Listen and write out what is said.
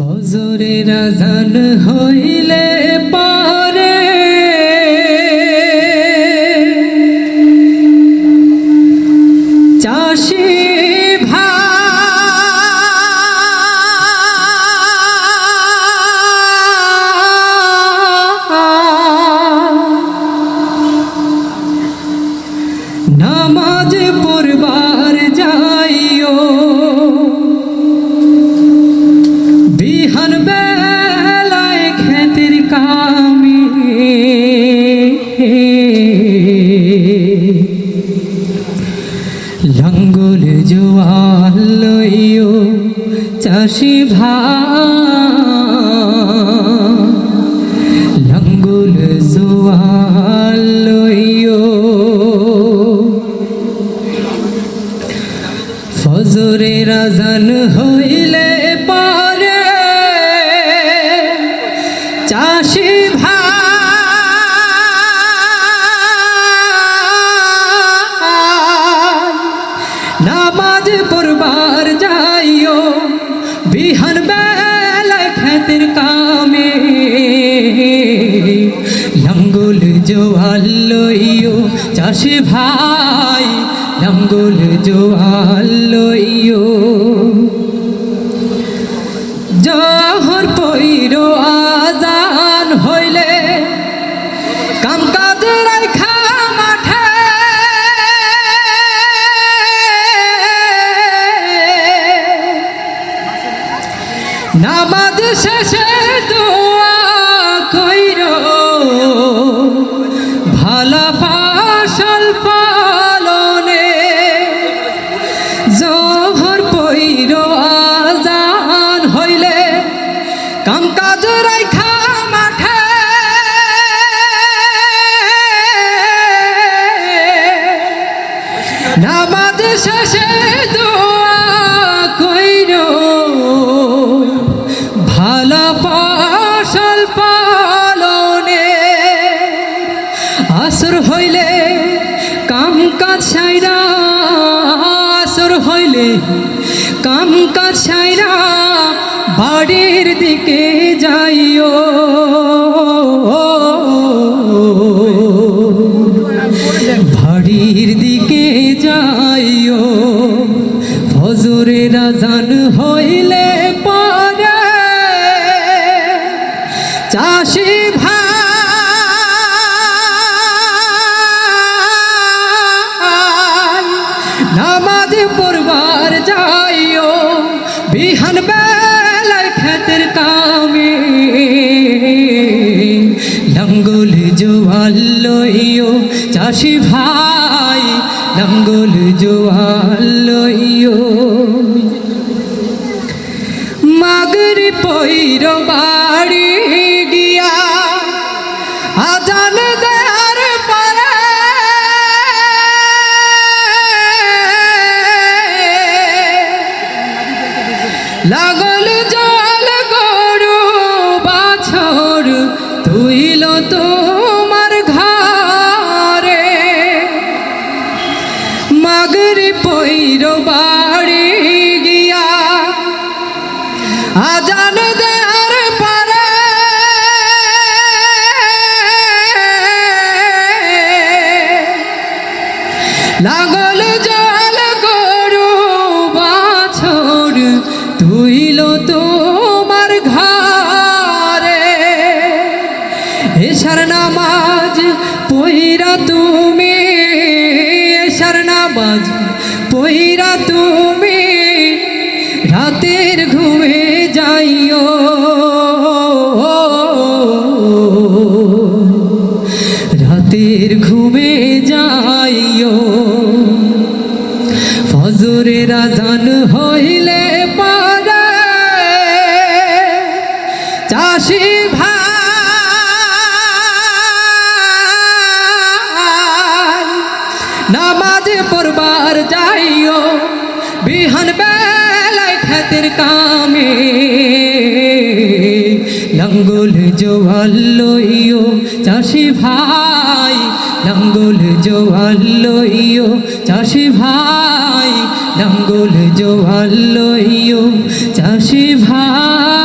ফজরের রাজান হইলে পারে লঙ্গল জোয়াল চাষি ভাঙ্গুল জোয়াল লইও ফজরের আজান হইলে জোয়াল লইও চাষি ভাই লাঙ্গল জোয়াল লইও শেষে দোয়া কইর। ভালা ফসল পালনে আসর হইলে কাম কাজ সাইরা, আসর হইলে কাম কাজ সাইরা বাড়ির দিকে যাইও। চাষি ভাই। নামাজ পড়বার যাইও, বিহান বেলায় খেতের কামে লঙ্গল জোয়াল লইও, চাষি ভাই, লঙ্গল জোয়াল লইও। মাগরি পৈর বাড়ি লাগল জল গরু বাছর তুইল তোমার ঘরে এসার নামাজ পহিরা তুমি এসার নামাজ পইরা তুমি, রাতের ঘুমে যাইও। রাতের ঘুমে যাইও। ফজরের আজান হইলে পারে। চাষি ভাই, নামাজ পড়বার যাইও, বিহান বেলায় খেতের কামে। লঙ্গল জোয়াল লইও, চাষি ভাই, লঙ্গল জোয়াল লইও, চাষি ভাই। লঙ্গল জোয়াল লইও চাষি ভাই